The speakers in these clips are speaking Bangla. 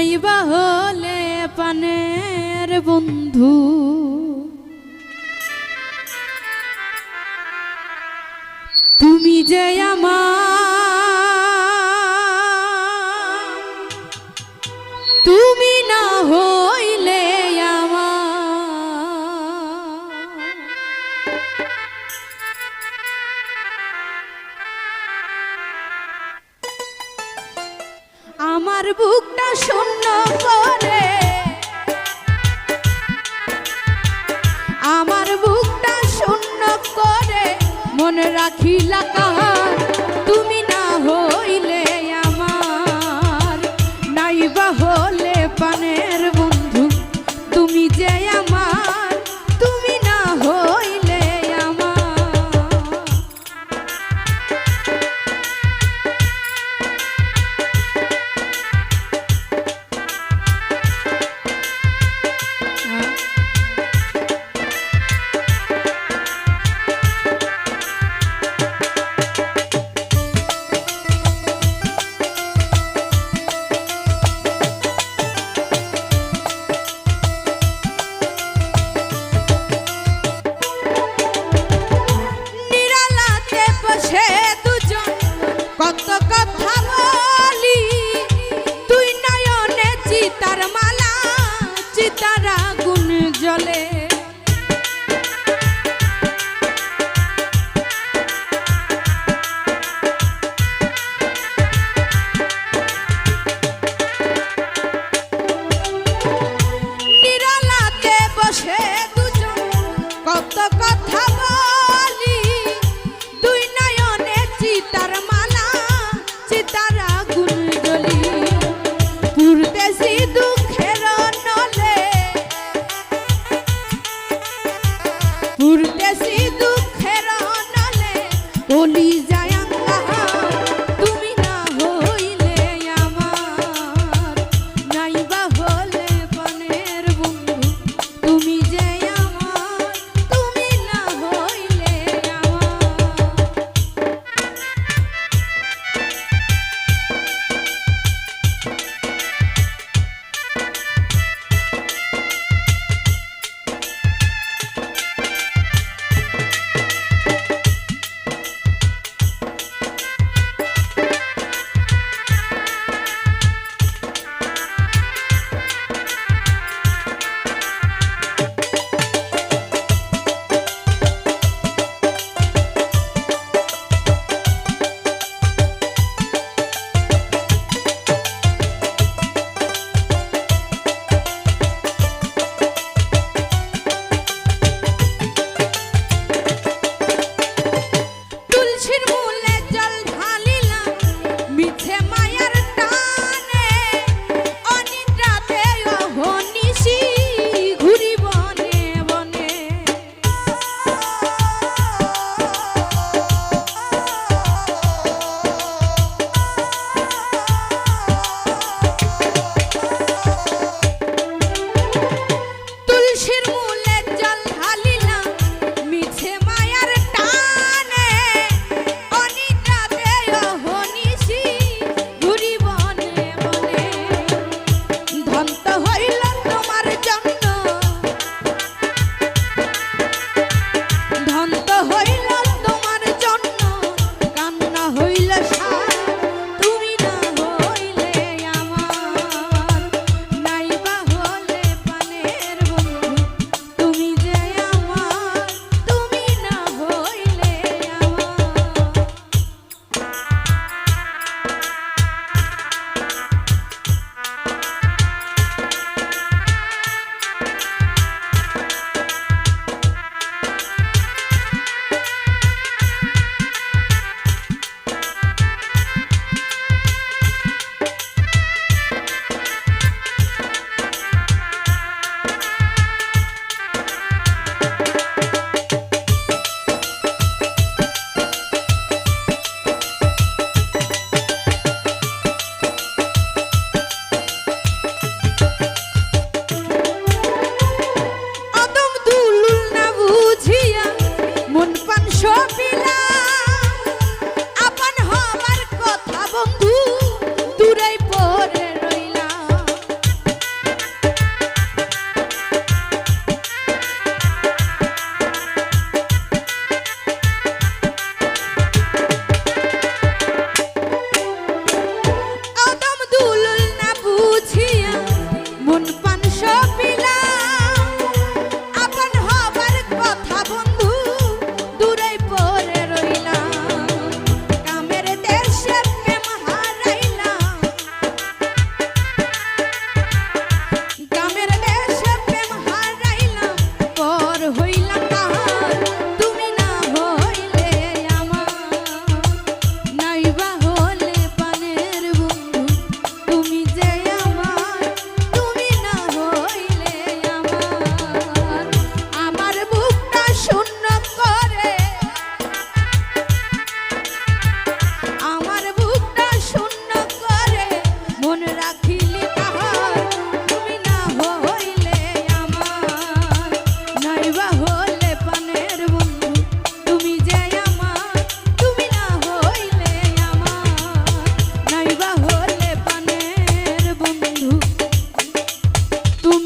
নাইবা হলে পানের বন্ধু। তুমি যে আমার তুমি না হইলে শূন্য করে। আমার বুকটা শূন্য করে। মনে রাখিলা কাহার দুজন। কত কথা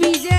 Bize